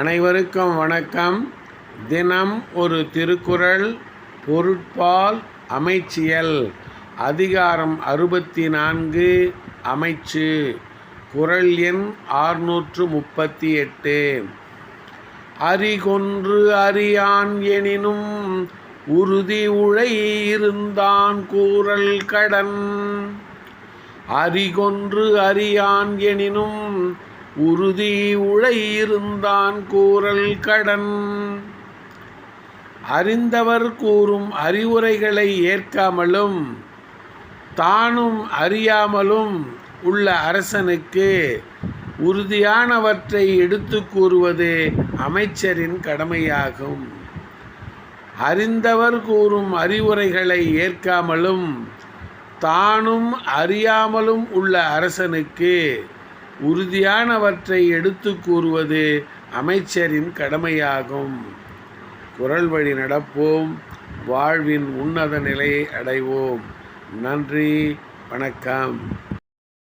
அனைவருக்கும் வணக்கம். தினம் ஒரு திருக்குறள் பொருட்பால் அமைச்சியல். அதிகாரம் அறுபத்தி நான்கு அமைச்சு. குறள் எண் ஆறுநூற்று முப்பத்தி எட்டு அறிகொன்று அறியான் எனினும் உறுதி உழை இருந்தான் கூறல் கடன். அறிகொன்று அறியான் எனினும் உறுதி உழை இருந்தான் கூறல் கடன். அறிந்தவர் கூறும் அறிவுரைகளை ஏற்காமலும் தானும் அறியாமலும் உள்ள அரசனுக்கு உறுதியானவற்றை எடுத்து கூறுவது அமைச்சரின் கடமையாகும். அறிந்தவர் கூறும் அறிவுரைகளை ஏற்காமலும் தானும் அறியாமலும் உள்ள அரசனுக்கு உறுதியானவற்றை எடுத்து கூறுவது அமைச்சரின் கடமையாகும். குரல் வழி நடப்போம். வாழ்வின் உன்னத நிலையை அடைவோம். நன்றி. வணக்கம்.